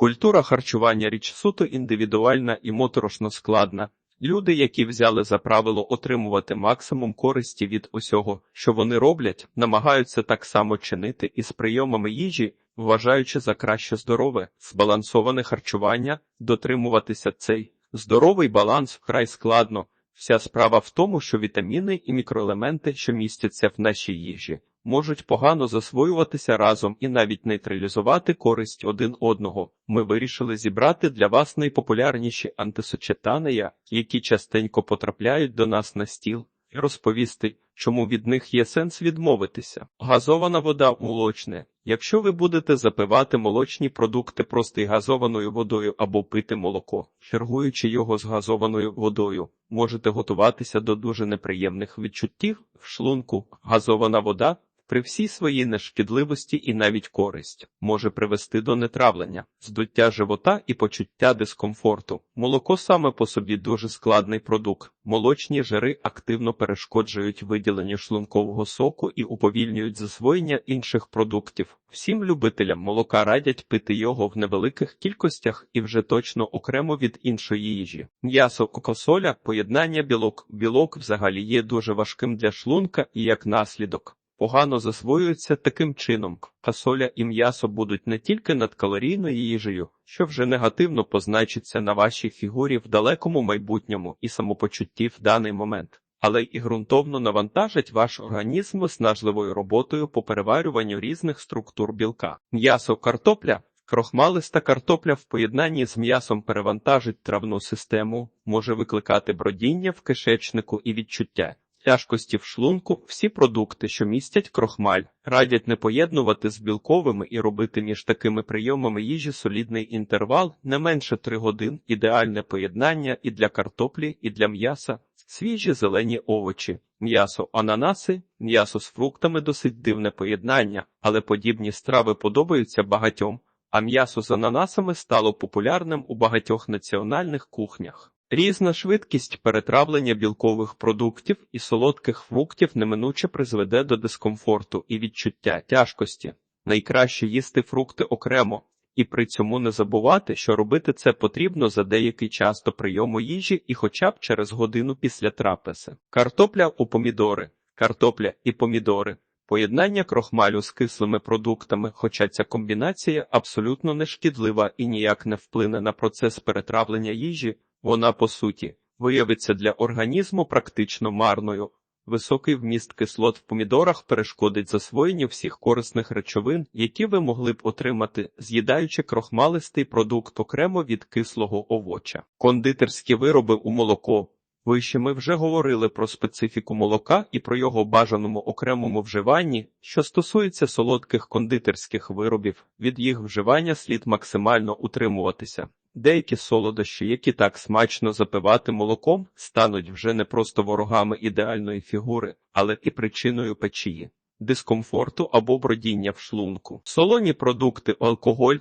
Культура харчування річ суто індивідуальна і моторошно складна. Люди, які взяли за правило отримувати максимум користі від усього, що вони роблять, намагаються так само чинити і з прийомами їжі, вважаючи за краще здорове, збалансоване харчування, дотримуватися цей здоровий баланс вкрай складно. Вся справа в тому, що вітаміни і мікроелементи, що містяться в нашій їжі, можуть погано засвоюватися разом і навіть нейтралізувати користь один одного. Ми вирішили зібрати для вас найпопулярніші антисочетанія, які частенько потрапляють до нас на стіл, і розповісти, чому від них є сенс відмовитися. Газована вода молочне. Якщо ви будете запивати молочні продукти просто газованою водою або пити молоко, чергуючи його з газованою водою, можете готуватися до дуже неприємних відчуттів в шлунку. Газована вода при всій своїй нешкідливості і навіть користь може привести до нетравлення, здуття живота і почуття дискомфорту. Молоко саме по собі дуже складний продукт. Молочні жири активно перешкоджують виділенню шлункового соку і уповільнюють засвоєння інших продуктів. Всім любителям молока радять пити його в невеликих кількостях і вже точно окремо від іншої їжі. М'ясо кокосоля, поєднання білок. Білок взагалі є дуже важким для шлунка і як наслідок погано засвоюються таким чином. Фасоля і м'ясо будуть не тільки надкалорійною їжею, що вже негативно позначиться на вашій фігурі в далекому майбутньому і самопочутті в даний момент, але і ґрунтовно навантажать ваш організм виснажливою роботою по переварюванню різних структур білка. М'ясо картопля. Крохмалиста картопля в поєднанні з м'ясом перевантажить травну систему, може викликати бродіння в кишечнику і відчуття тяжкості в шлунку, всі продукти, що містять крохмаль, радять не поєднувати з білковими і робити між такими прийомами їжі солідний інтервал не менше 3 годин, ідеальне поєднання і для картоплі, і для м'яса, свіжі зелені овочі, м'ясо, ананаси, м'ясо з фруктами досить дивне поєднання, але подібні страви подобаються багатьом. А м'ясо з ананасами стало популярним у багатьох національних кухнях. Різна швидкість перетравлення білкових продуктів і солодких фруктів неминуче призведе до дискомфорту і відчуття тяжкості. Найкраще їсти фрукти окремо, і при цьому не забувати, що робити це потрібно за деякий час до прийому їжі і хоча б через годину після трапези. Картопля у помідори, картопля і помідори. Поєднання крохмалю з кислими продуктами, хоча ця комбінація абсолютно не шкідлива і ніяк не вплине на процес перетравлення їжі, вона, по суті, виявиться для організму практично марною. Високий вміст кислот в помідорах перешкодить засвоєнню всіх корисних речовин, які ви могли б отримати, з'їдаючи крохмалистий продукт окремо від кислого овоча. Кондитерські вироби у молоко. Вище ми вже говорили про специфіку молока і про його бажаному окремому вживанні, що стосується солодких кондитерських виробів, від їх вживання слід максимально утримуватися. Деякі солодощі, які так смачно запивати молоком, стануть вже не просто ворогами ідеальної фігури, але і причиною печії, дискомфорту або бродіння в шлунку. Солоні продукти, алкоголь.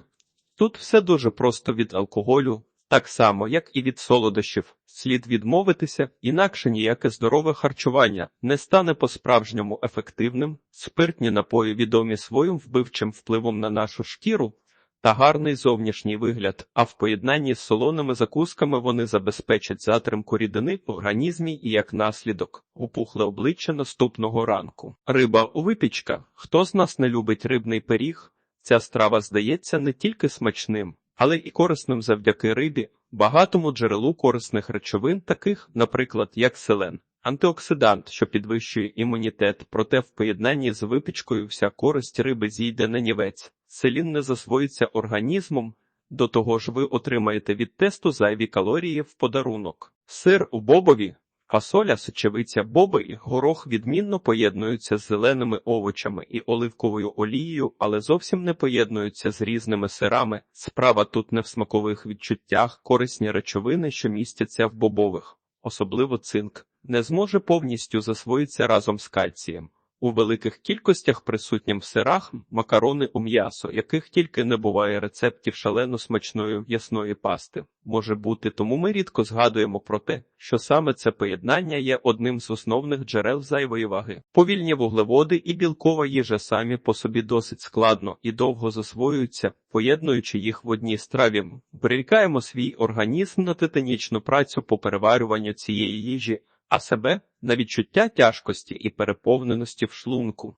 Тут все дуже просто від алкоголю, так само, як і від солодощів, слід відмовитися, інакше ніяке здорове харчування не стане по-справжньому ефективним, спиртні напої відомі своїм вбивчим впливом на нашу шкіру та гарний зовнішній вигляд, а в поєднанні з солоними закусками вони забезпечать затримку рідини в організмі і як наслідок опухле обличчя наступного ранку. Риба у випічка. Хто з нас не любить рибний пиріг? Ця страва здається не тільки смачним, але і корисним завдяки рибі, багатому джерелу корисних речовин, таких, наприклад, як селен. Антиоксидант, що підвищує імунітет, проте в поєднанні з випічкою вся користь риби зійде на нівець. Селін не засвоїться організмом, до того ж ви отримаєте від тесту зайві калорії в подарунок. Сир у бобові, фасоля, сочевиця боби і горох відмінно поєднуються з зеленими овочами і оливковою олією, але зовсім не поєднуються з різними сирами. Справа тут не в смакових відчуттях, корисні речовини, що містяться в бобових, особливо цинк, не зможе повністю засвоїтися разом з кальцієм. У великих кількостях присутнім в сирах, макарони у м'ясо, яких тільки не буває рецептів шалено смачної ясної пасти. Може бути, тому ми рідко згадуємо про те, що саме це поєднання є одним з основних джерел зайвої ваги. Повільні вуглеводи і білкова їжа самі по собі досить складно і довго засвоюються, поєднуючи їх в одній страві. Прирікаємо свій організм на титанічну працю по переварюванню цієї їжі, а себе на відчуття тяжкості і переповненості в шлунку.